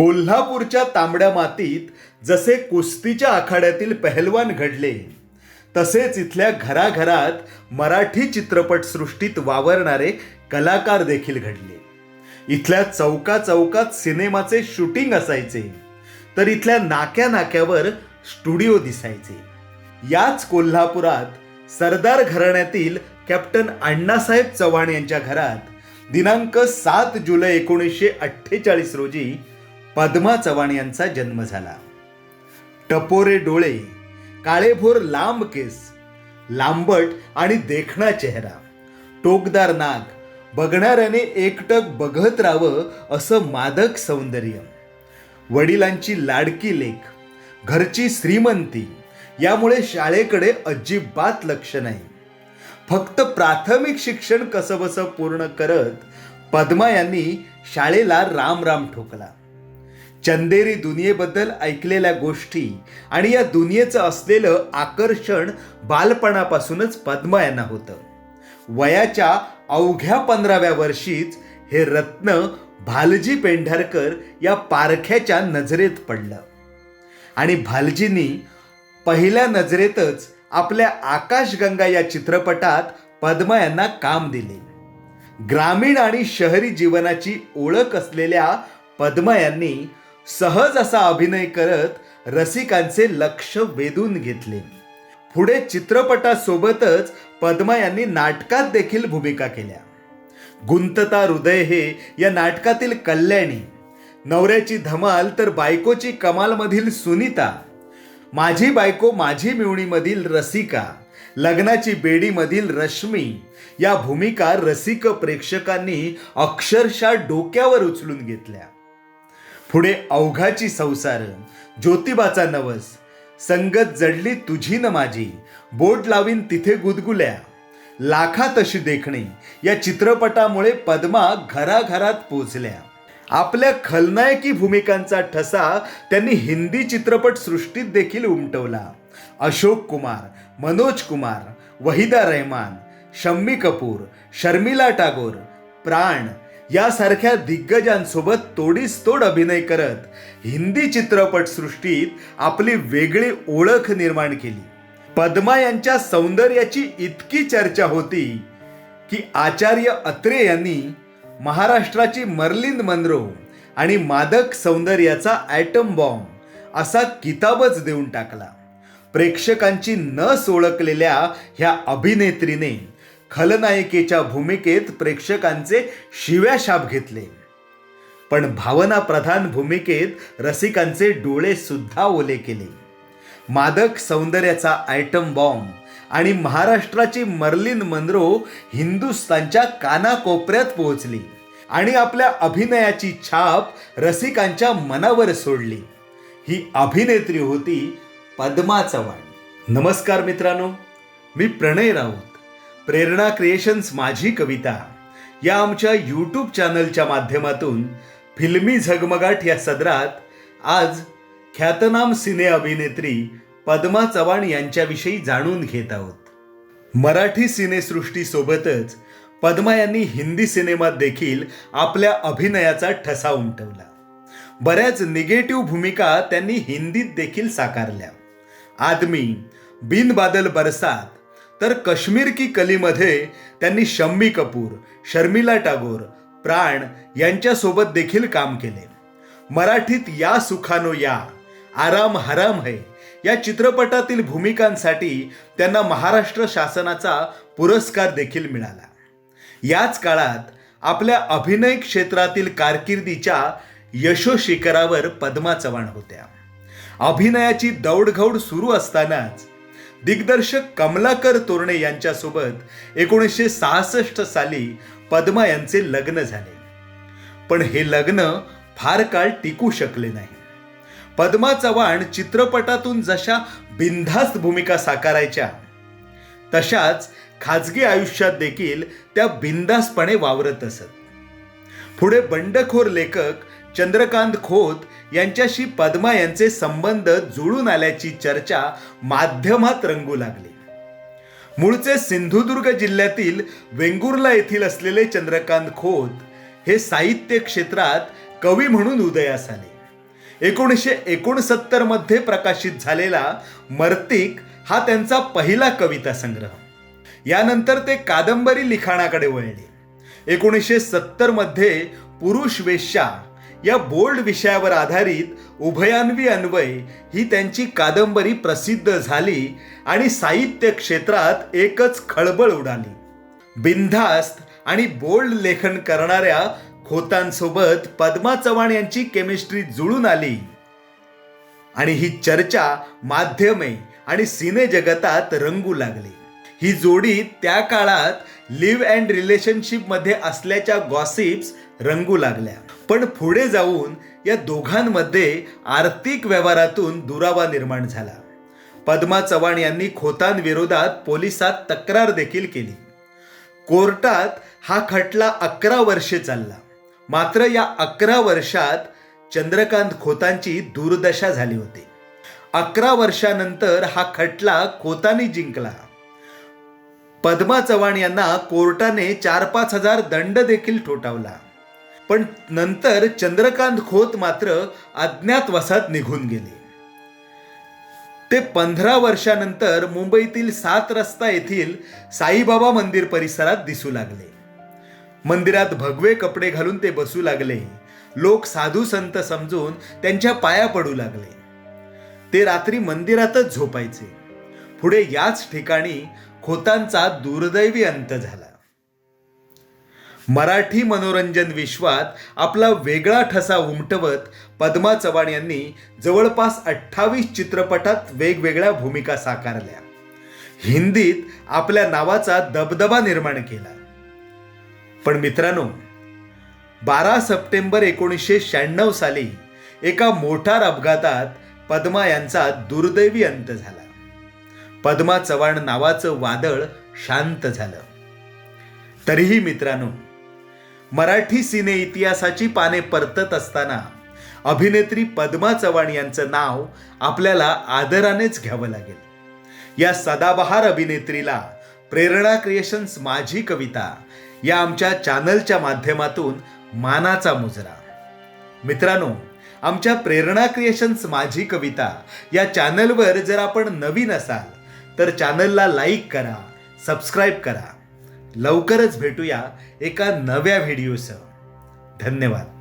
कोल्हापूरच्या तांबड्या मातीत जसे कुस्तीच्या आखाड्यातील पहलवान घडले तसेच इथल्या घराघरात मराठी चित्रपटसृष्टीत वावरणारे कलाकार देखील घडले. इथल्या चौका चौकात सिनेमाचे शूटिंग असायचे तर इथल्या नाक्या नाक्यावर स्टुडिओ दिसायचे. याच कोल्हापुरात सरदार घराण्यातील कॅप्टन अण्णासाहेब चव्हाण यांच्या घरात दिनांक सात जुलै एकोणीसशे अठ्ठेचाळीस रोजी पद्मा चव्हाण यांचा जन्म झाला. टपोरे डोळे काळेभोर लांब केस लांबट आणि देखणा चेहरा टोकदार नाक बघणाऱ्याने एकटक बघत राहावं असं मादक सौंदर्य वडिलांची लाडकी लेख घरची श्रीमंती यामुळे शाळेकडे अजिबात लक्ष नाही. फक्त प्राथमिक शिक्षण कसंबसं पूर्ण करत पद्मा यांनी शाळेला राम राम ठोकला. चंदेरी दुनियेबद्दल ऐकलेल्या गोष्टी आणि या दुनियेचं असलेलं आकर्षण बालपणापासूनच पद्मा यांना होतं. वयाच्या अवघ्या पंधराव्या वर्षीच हे रत्न भालजी पेंढारकर या पारख्याच्या नजरेत पडलं. आणि भालजींनी पहिल्या नजरेतच आपल्या आकाशगंगा या चित्रपटात पद्मा यांना काम दिले. ग्रामीण आणि शहरी जीवनाची ओळख असलेल्या पद्मा यांनी सहज असा अभिनय करत रसिकांचे लक्ष वेधून घेतले. पुढे चित्रपटासोबतच पद्मा यांनी नाटकात देखील भूमिका केल्या. गुंतता हृदय हे या नाटकातील कल्याणी. नवऱ्याची धमाल तर बायकोची कमालमधील सुनीता. माझी बायको माझी मिवणीमधील रसिका. लग्नाची बेडीमधील रश्मी. या भूमिका रसिक प्रेक्षकांनी अक्षरशः डोक्यावर उचलून घेतल्या. पुढे अवघाची संसार. ज्योतिबाचा नवस. संगत जडली तुझी न माझी. बोट लावीन तिथे गुदगुल्या. लाखा तशी देखणे. या चित्रपटामुळे पद्मा घराघरात पोचल्या. आपल्या खलनायकी भूमिकांचा ठसा त्यांनी हिंदी चित्रपट सृष्टीत देखील उमटवला. अशोक कुमार मनोज कुमार वहिदा रहमान शम्मी कपूर शर्मिला टागोर प्राण यासारख्या दिग्गजांसोबत तोडीस तोड अभिनय करत हिंदी चित्रपट सृष्टीत आपली वेगळी ओळख निर्माण केली. पद्मा यांच्या सौंदर्याची इतकी चर्चा होती की आचार्य अत्रे यांनी महाराष्ट्राची मर्लिन मनरो आणि मादक सौंदर्याचा ॲटम बॉम्ब असा किताबच देऊन टाकला. प्रेक्षकांची न सोळकलेल्या ह्या अभिनेत्रीने खलनायिकेच्या भूमिकेत प्रेक्षकांचे शिव्या शाप घेतले. पण भावना प्रधान भूमिकेत रसिकांचे डोळे सुद्धा ओले केले. मादक सौंदर्याचा आयटम बॉम्ब आणि महाराष्ट्राची मर्लिन मनरो हिंदुस्तानच्या कानाकोपऱ्यात पोहोचली आणि आपल्या अभिनयाची छाप रसिकांच्या मनावर सोडली. ही अभिनेत्री होती पद्मा चव्हाण. नमस्कार मित्रांनो मी प्रणय राऊत. प्रेरणा क्रिएशन्स माझी कविता. या आमच्या यूट्यूब चॅनलच्या माध्यमातून फिल्मी झगमगाट या सदरात आज ख्यातनाम सिने अभिनेत्री पद्मा चव्हाण यांच्याविषयी जाणून घेत आहोत. मराठी सिनेसृष्टीसोबतच पद्मा यांनी हिंदी सिनेमात देखील आपल्या अभिनयाचा ठसा उमटवला. बऱ्याच निगेटिव्ह भूमिका त्यांनी हिंदीत देखील साकारल्या. आदमी बिन बादल बरसात तर काश्मीर की कलीमध्ये त्यांनी शम्मी कपूर शर्मिला टागोर प्राण यांच्यासोबत देखील काम केले. मराठीत या सुखानो या आराम हराम है या चित्रपटातील भूमिकांसाठी त्यांना महाराष्ट्र शासनाचा पुरस्कार देखील मिळाला. याच काळात आपल्या अभिनय क्षेत्रातील कारकिर्दीच्या यशोशिखरावर पद्मा चव्हाण होत्या. अभिनयाची दौडघौड सुरू असतानाच दिग्दर्शक कमलाकर तोरणे यांच्यासोबत एकोणीसशे सहासष्ट साली पद्मा यांचे लग्न झाले. पण हे लग्न फार काळ टिकू शकले नाही. पद्मा चव्हाण चित्रपटातून जशा बिनधास्त भूमिका साकारायच्या तशाच खाजगी आयुष्यात देखील त्या बिनधास्तपणे वावरत असत. पुढे बंडखोर लेखक चंद्रकांत खोत यांच्याशी पद्मा यांचे संबंध जुळून आल्याची चर्चा माध्यमात रंगू लागली. मूळचे सिंधुदुर्ग जिल्ह्यातील वेंगुर्ला येथील असलेले चंद्रकांत खोत हे साहित्य क्षेत्रात कवी म्हणून उदयास आले. एकोणीसशे एकोणसत्तरमध्ये प्रकाशित झालेला मर्तिक हा त्यांचा पहिला कविता संग्रह. यानंतर ते कादंबरी लिखाणाकडे वळले. एकोणीसशे सत्तरमध्ये पुरुष वेश्या या बोल्ड विषयावर आधारित उभयान्वी अन्वय ही त्यांची कादंबरी प्रसिद्ध झाली आणि साहित्य क्षेत्रात एकच खळबळ उडाली. बिनधास्त आणि बोल्ड लेखन करणाऱ्या खोतांसोबत पद्मा चव्हाण यांची केमिस्ट्री जुळून आली. आणि ही चर्चा माध्यमे आणि सिने जगतात रंगू लागली. ही जोडी त्या काळात लिव्ह अँड रिलेशनशिपमध्ये असल्याच्या गॉसिप्स रंगू लागल्या. पण पुढे जाऊन या दोघांमध्ये आर्थिक व्यवहारातून दुरावा निर्माण झाला. पद्मा चव्हाण यांनी खोतांविरोधात पोलिसात तक्रार देखील केली. कोर्टात हा खटला अकरा वर्षे चालला. मात्र या अकरा वर्षात चंद्रकांत खोतांची दुर्दशा झाली होती. अकरा वर्षानंतर हा खटला खोतांनी जिंकला. पद्मा चव्हाण यांना कोर्टाने चार पाच हजार दंड देखील ठोठावला. पण नंतर चंद्रकांत खोत मात्र अज्ञातवासात निघून गेले. ते पंधरा वर्षानंतर मुंबईतील सात रस्ता येथील साईबाबा मंदिर परिसरात दिसू लागले. मंदिरात भगवे कपडे घालून ते बसू लागले. लोक साधू संत समजून त्यांच्या पाया पडू लागले. ते रात्री मंदिरातच झोपायचे. पुढे याच ठिकाणी खोतांचा दुर्दैवी अंत झाला. मराठी मनोरंजन विश्वात आपला वेगळा ठसा उमटवत पद्मा चव्हाण यांनी जवळपास अठ्ठावीस चित्रपटात वेगवेगळ्या भूमिका साकारल्या. हिंदीत आपल्या नावाचा दबदबा निर्माण केला. पण मित्रांनो बारा सप्टेंबर एकोणीसशे शहाण्णव साली एका मोठार अपघातात पद्मा यांचा दुर्दैवी अंत झाला. पद्मा चव्हाण नावाचं वादळ शांत झालं. तरीही मित्रांनो मराठी सिने इतिहासाची पाने परतत असताना अभिनेत्री पद्मा चव्हाण यांचं नाव आपल्याला आदरानेच घ्यावं लागेल. या सदाबहार अभिनेत्रीला प्रेरणा क्रिएशन्स माझी कविता या आमच्या चॅनलच्या माध्यमातून मानाचा मुजरा. मित्रांनो आमच्या प्रेरणा क्रिएशन्स माझी कविता या चॅनलवर जर आपण नवीन असाल तर चॅनलला लाईक करा सबस्क्राईब करा. लवकरच भेटूया एका नव्या व्हिडिओसह. धन्यवाद.